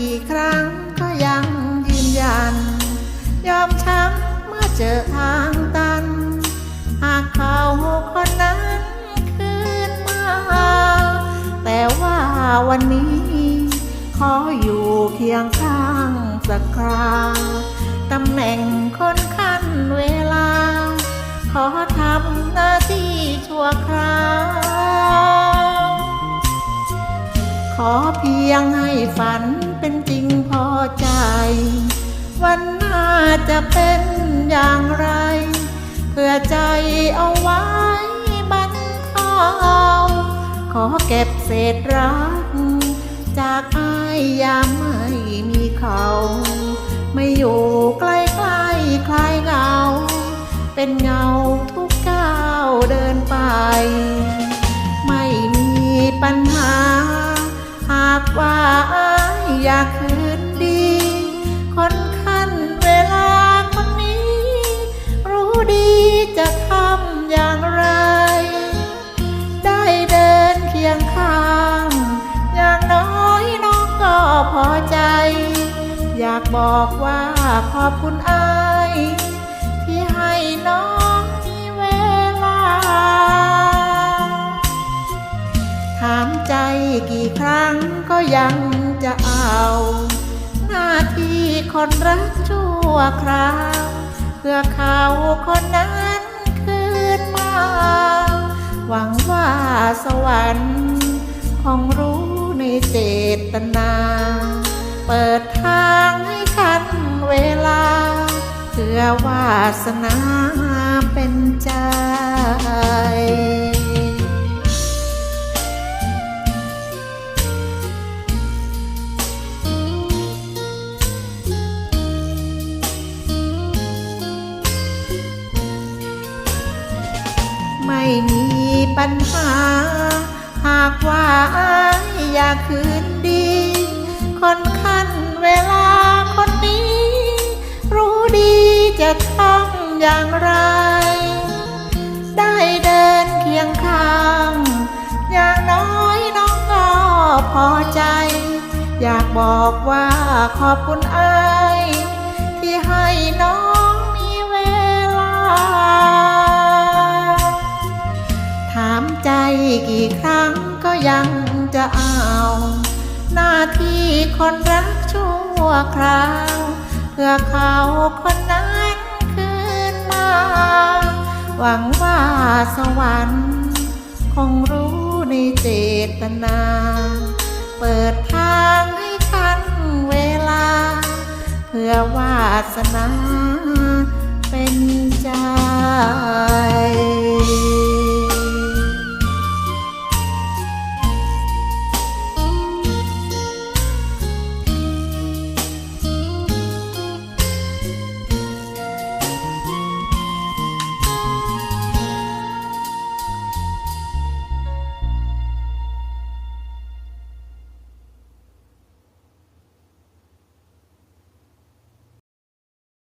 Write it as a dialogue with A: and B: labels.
A: กี่ครั้งก็ยังยืนยัน ยอมช้ำเมื่อเจอทางตัน หากเขาคนนั้นคืนมา แต่ว่าวันนี้ ขออยู่เคียงข้างสักคราตำแหน่งคนขั้นเวลา ขอทำหน้าที่ชั่วคราวขอ พียงให้ฝันเป็นจริงพอใจ วันหน้าจะเป็นอย่างไร เพื่อใจเอาไว้บรรเทาขอเก็บเศษรัก จากอายยามไม่มีเขา ไม่อยู่ใกล้ใกล้ๆคลายเงา เป็นเงาทุกก้าวเดินไป ไม่มีปัญหา ว่าอายอยากคืนดี คนขั้นเวลาคนนี้ รู้ดีจะทำอย่างไร ได้เดินเคียงข้าง อย่างน้อยน้องก็พอใจ อยากบอกว่าขอบคุณอายที่ให้น้อง กี่ครั้งก็ยังจะเอา หน้าที่คนรักชั่วคราว เพื่อเขาคนนั้นคืนมา หวังว่าสวรรค์คงรู้ในเจตนา เปิดทางให้ทันเวลาเพื่อวาสนาเป็นใจ ปัญหา หากว่าอายอยากคืนดี คนขั้นเวลาคนนี้ รู้ดีจะทำอย่างไร ได้เดินเคียงข้าง อย่างน้อยน้องก็พอใจ อยากบอกว่าขอบคุณอาย กี่ครั้งก็ยังจะเอา หน้าที่คนรักชั่วคราว เพื่อเขาคนนั้นคืนมา หวังว่าสวรรค์ คงรู้ในเจตนา เปิดทางให้ทันเวลา เพื่อวาสนาเป็นใจ